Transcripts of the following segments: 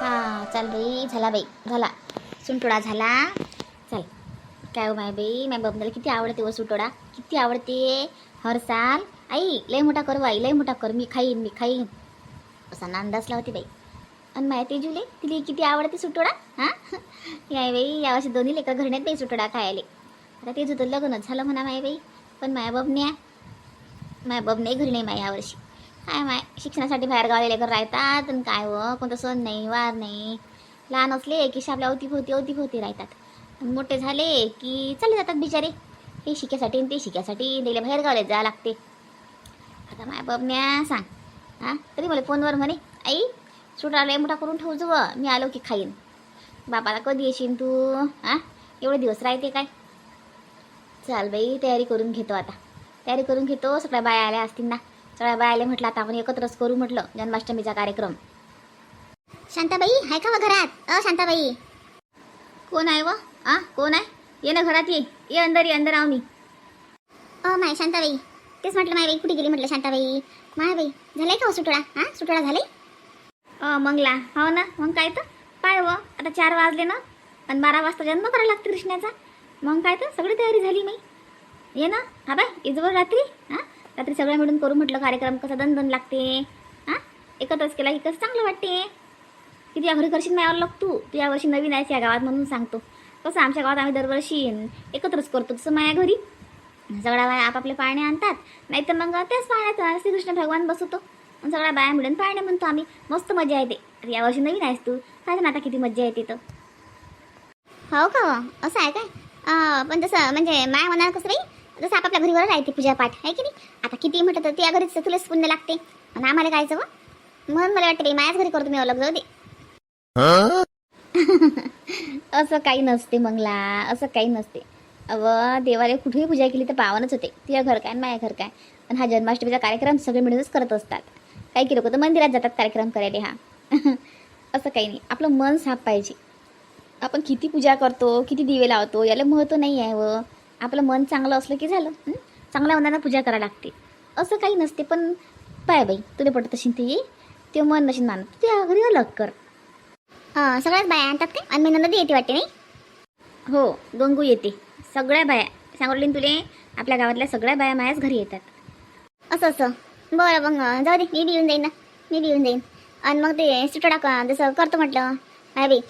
हां चल बाई झाला बाई झाला. सुंटोडा झाला. चल. काय हो माय बाई माय बबनाला किती आवडते हो व सुटोडा किती आवडते. हरसाल. आई लय मोठा कर आई लय मोठा कर. मी खाईन मी खाईन. असा नांदास लावते बाई. आणि माय तेजुले तिला किती आवडते सुटोडा हां? या बाई यावर्षी दोन्ही लेकर घरण्यात बाई सुटोडा खायले. आता तेजू तर लग्नच झालं म्हणा माय बाई. पण माय बबन्या माय नाही घरी नाही माया यावर्षी काय माय शिक्षणासाठी बाहेर गावले लेकर राहतात आणि काय व? कोणतं सण नाही वार नाही. लहान असले की आपल्या अवतीभोवती अवतीभोवती राहतात. मोठे झाले की चालले जातात बिचारे. हे शिक्यासाठी आणि ते शिक्यासाठी त्याला बाहेर गावले जावं लागते. आता माय बबन्या सांग हां? तरी मला फोनवर म्हणे आई सुटाला मोठा करून ठेवू जव मी आलो की खाईन. बाबाला कधी येशील तू? हां? एवढे दिवस राहते काय? चाल बाई तयारी करून घेतो आता. तयारी करून घेतो सगळ्या बाया आल्या असतील ना. सगळ्या बाया म्हटलं आता आपण एकत्रच करू म्हटलं जन्माष्टमीचा कार्यक्रम. शांताबाई आहे का व घरात? अ शांताबाई. कोण आहे व? आ कोण आहे? ये ना घरात ये. ये अंदर ये अंदर आव मी. A my Shantabai. तेच म्हटलं माय बाई कुठे गेली? म्हटलं शांताबाई. माय बाई झालंय का हो सुटोळा? हा सुटोळा झाले अ मंगला. हो ना मग काय तर? पाय व आता चार वाजले ना आणि बारा वाजता जन्म करायला लागतो कृष्णाचा. मग काय तर? सगळी तयारी झाली मी ये ना हा बाय इजवर रात्री हां रात्री सगळं मिळून करू म्हटलं कार्यक्रम कसा दन दन लागते? हां? एकत्रच केला की कसं चांगलं वाटते. किती या घरी करशील नाही लग तू? तू यावर्षी नवीन आहेस या गावात म्हणून सांगतो. कसं आमच्या गावात आम्ही दरवर्षी एकत्रच करतो तसं माझ्या घरी. सगळ्या बाया आपापले पाळणे आणतात. नाहीतर मग त्याच पाळण्यात श्रीकृष्ण भगवान बसवतो. आणि सगळ्या बाया मिळून पाळणे म्हणतो आम्ही. मस्त मजा येते. तर यावर्षी नवीन आहेस तू. काय ना आता किती मजा येते तर. हो का हो? असं आहे काय? पण तसं म्हणजे माय म्हणाल कसं बाई जसं आपापल्या घरीवर राहते पूजापाठ आहे की नाही? आता किती म्हटलं तर त्या घरीच तुलाच पुण्य लागते. आणि आम्हाला कायचं जवळ? म्हणून मला वाटतं बाई माझ्याच घरी करतो मी अलग जाऊ दे. असं काही नसते मंगला असं काही नसते. अव देवाला कुठेही पूजा केली तर पावनच होते. तिला घर काय माझ्या घर काय? आणि हा जन्माष्टमीचा कार्यक्रम सगळे मिळूनच करत असतात. काही की लोक तर मंदिरात जातात कार्यक्रम करायला हा. असं काही नाही. आपलं मन साफ पाहिजे. आपण किती पूजा करतो किती दिवे लावतो याला महत्त्व नाही आहे व आपलं मन चांगलं असलं की झालं? चांगल्या मनानं पूजा करायला लागते. असं काही नसते पण पाय बाई तुला पटत असेल ते. ते मन नशील मानत. तुझ्या घरी अलग कर सगळ्याच बाया आणतात काय? आणि मी नंतर येते वाटते नाही? हो गंगू येते. सगळ्या बाया. सांगितले ना तुले आपल्या गावातल्या सगळ्या बाया मायाच घरी येतात. असं असं. बरं मग जाऊ दे मी बी येऊन जाईन ना. मी बी येऊन जाईन. आणि मग ते सुटोडा का जसं करतो म्हटलं. बाई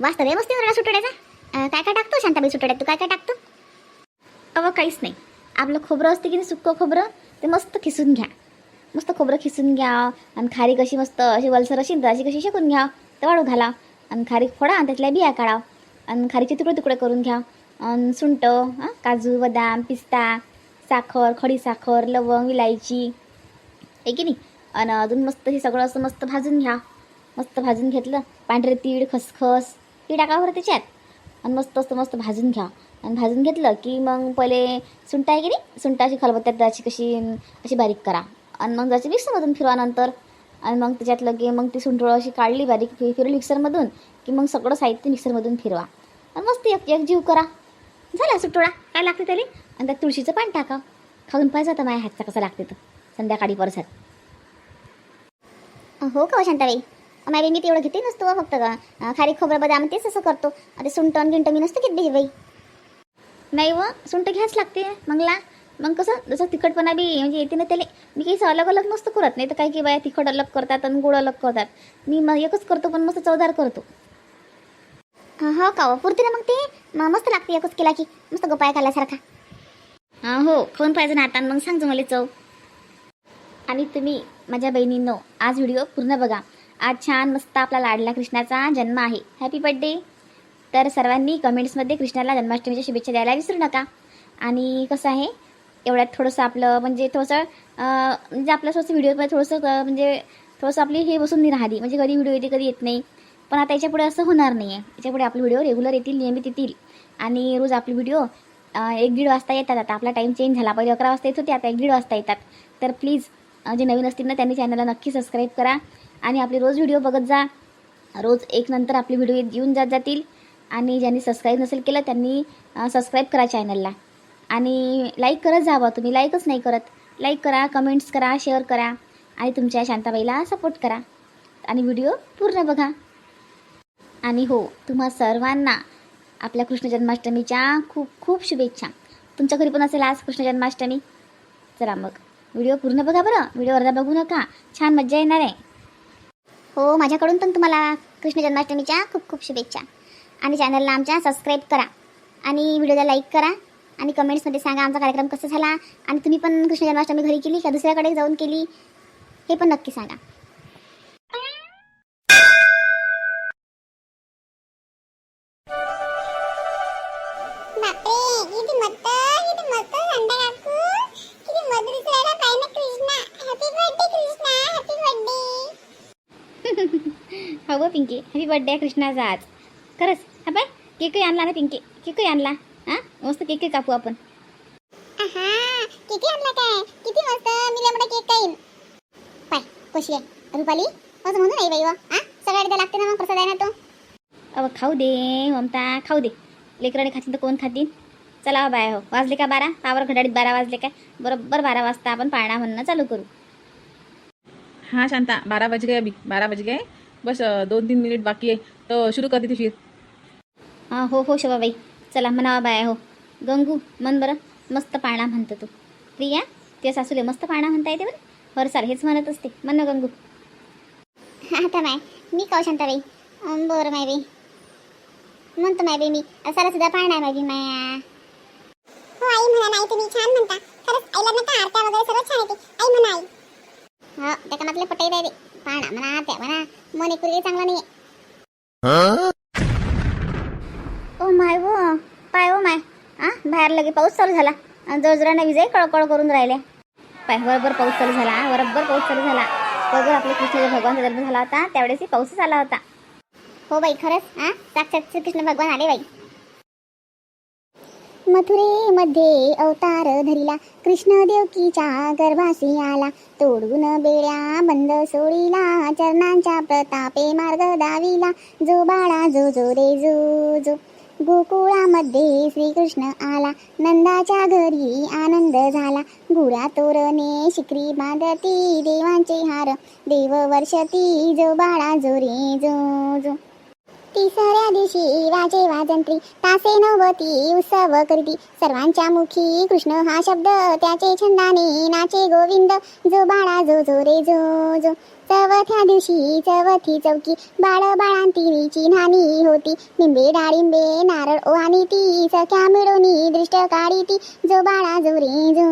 वाचतं रे मस्त सुटोड्याचा काय काय टाकतो शांताबाई सुटोड्यात तू काय काय टाकतो? अव काहीच नाही. आपलं खोबरं असते की नाही सुक्कं खोबरं ते मस्त खिसून घ्या. मस्त खोबरं खिसून घ्या आणि खारी कशी मस्त अशी वलसर अशी तर अशी कशी शेकून घ्या. तर वाळू घाला. आणि खारी फोडा आणि त्यातल्या बिया काढा. आणि खारीचे तुकडे तुकडे करून घ्या. आणि सुंट काजू बदाम पिस्ता साखर खडी साखर लवंग इलायची आहे की नाही? आणि अजून मस्त हे सगळं असं मस्त भाजून घ्या. मस्त भाजून घेतलं. पांढरे तीळ खसखस ती टाका बरं त्याच्यात. आणि मस्त असं मस्त भाजून घ्या. आणि भाजून घेतलं की मग पहिले सुंठ आहे की नाही? सुंटाची खलबत्त्यात जायची कशी अशी बारीक करा. आणि मग त्याची मिक्सरमधून फिरवा नंतर आणि मग त्याच्यातलं की मग ती सुंठोळं अशी काढली बारीक फि फिरवली मिक्सरमधून की मग सगळं साहित्य मिक्सरमधून फिरवा. आणि मस्त एक एक जीव करा. झाला सुटोळा. काय लागते त्याला? आणि त्यात तुळशीचं पान टाका. खाऊन पाहिजे आता माझ्या हातचा कसा लागते तर संध्याकाळी परसात हो का हो शांताबाई? माझ्या मी तेवढं घेते नसतो हो फक्त का खारी खोबरं बदाम तेच असं करतो. आता सुंटण गिंट मी नसतं घेत बाई बाई. नाही व सुंट घ्याच लागते. मंगला मग कसं जसं तिखटपणा बी म्हणजे येते ना त्याला. मी काही अलग अलग मस्त करत नाही. तर काही की बाया तिखट अलग करतात आणि गोड अलग करतात. मी मग एकच करतो पण मस्त चवदार करतो. हो का हो पुरते ना मग ते? मस्त लागते एकच केला की. मस्त गपाय खाल्यासारखा हो फोन पाहिजे ना आता. मग सांगतो मला चव. आणि तुम्ही माझ्या बहिणींनो आज व्हिडिओ पूर्ण बघा. आज छान मस्त आपला लाडला कृष्णाचा जन्म आहे. हॅपी बड्डे तर सर्वांनी कमेंट्समध्ये कृष्णाला जन्माष्टमीच्या शुभेच्छा द्यायला विसरू नका. आणि कसं आहे एवढ्यात थोडंसं आपलं म्हणजे थोडंसं म्हणजे आपलं थोडंसं व्हिडिओमध्ये थोडंसं म्हणजे थोडंसं आपली हे बसून नाही राहिली. म्हणजे कधी व्हिडिओ येते कधी येत नाही. पण आता याच्यापुढे असं होणार नाही आहे याच्यापुढे आपले व्हिडिओ रेग्युलर येतील नियमित येतील. आणि रोज आपले व्हिडिओ एक दीड वाजता येतात आता. आपला टाईम चेंज झाला. पहिले अकरा वाजता येत होते आता एक दीड वाजता येतात. तर प्लीज जे नवीन असतील ना त्यांनी चॅनलला नक्की सबस्क्राईब करा. आणि आपले रोज व्हिडिओ बघत जा. रोज एक नंतर आपले व्हिडिओ येऊन जात जातील. आणि ज्यांनी सबस्क्राईब नसेल केलं त्यांनी सबस्क्राईब करा चॅनलला आणि लाईक करत जावं तुम्ही. लाईकच नाही करत. लाईक करा कमेंट्स करा शेअर करा. आणि तुमच्या शांताबाईला सपोर्ट करा. आणि व्हिडिओ पूर्ण बघा. आणि हो तुम्हा सर्वांना आपल्या कृष्ण जन्माष्टमीच्या खूप खूप शुभेच्छा. तुमच्या घरी पण असेल आज कृष्ण जन्माष्टमी. चला मग. व्हिडिओ पूर्ण बघा बरं. व्हिडिओ अर्धा बघू नका. छान मज्जा येणार आहे. हो माझ्याकडून पण तुम्हाला कृष्ण जन्माष्टमीच्या खूप खूप शुभेच्छा. आणि चॅनलला आमच्या सबस्क्राईब करा. आणि व्हिडिओला लाईक करा. आणि कमेंट्समध्ये सांगा आमचा कार्यक्रम कसा झाला. आणि तुम्ही पण कृष्ण जन्माष्टमी घरी केली का? दुसऱ्याकडे जाऊन केली? हे पण नक्की सांगा. हो पिंकी. हॅपी बर्थडे कृष्णाचा आज. खरंच हा बाय केकही आणला ना पिंकी? केकही आणला. हां? मस्त केकही कापू आपण. आहा किती आणला काय? किती मस्त मी लय मोठा केक खाईन. पाय कशी आहे? रुपाली असं म्हणू नाही बाई व हा? सगळ्या द्या लागते ना मग प्रसाद आहे ना तो? अव खाऊ दे ममता खाऊ दे. लेकराने खातील तर कोण खातील चला हो बाय हो. वाजले का बारा? पावर घड्याळीत बारा वाजले काय? बरोबर बारा वाजता आपण पाळणा म्हणणं चालू करू. हाँ शांता बारह बज गए अभी. बारह बज गए बस अ, दो तीन मिनट बाकी है तो शुरू कर देते फिर. हां हो हो शोभाबाई. चला म्हणावा बाय हो. गंगू मन बरं मस्त पाळणा म्हणतो तू. प्रिया ते सासूले मस्त पाळणा म्हणता येते बरं? बरं सार हेच म्हणत असते. म्हण ना गंगू. आता माय मी काव शांताबाई? अं, बरं माय बाई. म्हणतो माय बाई मी सारा सुद्धा पाळणार माय बाई माया. हो आई म्हणा नाही तुम्ही छान म्हणता. खरंच आईला नका आरत्या वगैरे सर्व छान येते. आई म्हणा आई. हो त्या कामातले पटाई द्यावे पाळणा म्हणा आरत्या म्हणा. मन एक चांगला नाही माय व पाय व माय. आ बाहेर लगे पाऊस चालू झाला. आणि जोरजोराने विजय कळकळ करून राहिले. पाय बरोबर पाऊस चालू झाला बरोबर पाऊस चालू झाला. बरोबर आपले कृष्ण भगवानचा जन्म झाला होता त्यावेळेस पाऊसच आला होता. हो बाई खरंच? हा साक्षात कृष्ण भगवान आले बाई. मथुरेमध्ये अवतार धरिला कृष्ण देवकीच्या गर्भासी आला. तोडून बेड्या बंद सोडिला चरणांच्या प्रतापे मार्ग दाविला. जो बाळा जो जो रे जो जो. गोकुळामध्ये श्रीकृष्ण आला. नंदाच्या घरी आनंद झाला. गुरा तोरणे शिकरी बांधती देवांचे हार. देव वर्षती जो बाळा जोरे जो जो. तिसऱ्या दिवशी वाजे वाजंत्री तासे नवती उत्सव करती. सर्वांच्या मुखी कृष्ण हा शब्द त्याचे छंदाने नाचे गोविंद. जो बाळा जो जो रे जो जो. चवथ्या दिवशी चवथी चौकी बाळ बाळांतिनीची नानी होती. निंबे डाळिंबे नारळ ओहाणी ती सख्या मिळवणी दृष्ट काढी ती जो बाळा जो रे जो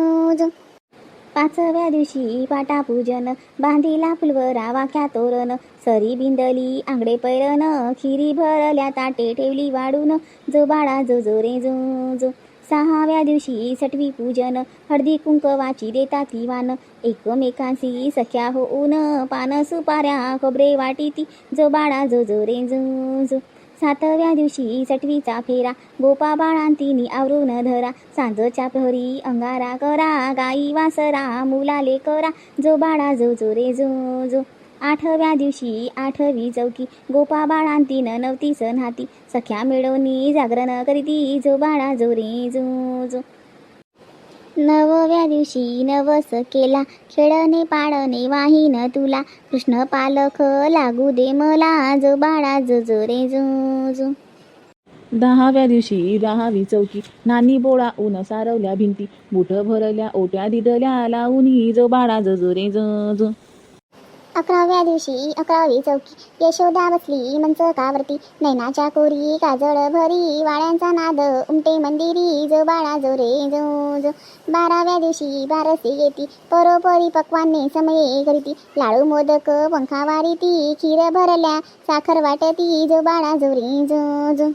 पाचव्या दिवशी पाटापूजन बांधिला फुलवरा वाक्या तोरण सरी बिंदली आंगडे पैरण खिरी भरल्या ताटे ठेवली वाढून जो बाळा जो जो रे जो जो. सहाव्या दिवशी सटवी पूजन हळदी कुंकवाची देता ती वान एकमेकांशी सख्या होऊन पान सुपाऱ्या खोबरे वाटीती जो बाळा जो जो रे जो जो. सातव्या दिवशी सटवीचा फेरा. गोपा बाळांतिनी आवरून धरा. सांजच्या प्रहरी अंगारा करा. गाई वासरा मुलाले करा. जो बाळा जो जो रे जो जो. आठव्या दिवशी आठवी चौकी गोपा बाळांतीन नवती सण हाती सख्या मिळवणी जागरण करीती. जो बाळा जो रे जो जो. नवव्या दिवशी नवस केला खेळणे पाळणे वाहीन तुला. कृष्ण पालख लागू दे मला जो बाळा जो जो रे जो जो. दहाव्या दिवशी दहावी चौकी नानी बोळा ऊन सारवल्या भिंती. बुट भरल्या ओट्या दिदल्या लावून जो बाळा जो जो रे जो जो. अकराव्या दिवशी अकरावी चौकी. यशोदा बसली मंचकावरती नैनाच्या कोरी काजळ भरी वाड्यांचा नाद उमटे मंदिरी जो बाळा जो रे जो जो. बाराव्या दिवशी बारसी येती परोपरी पक्वाने समये करीती लाडू मोदक पंखा वारीती खीर भरल्या साखर वाटती जो बाळा जो रे जो जो.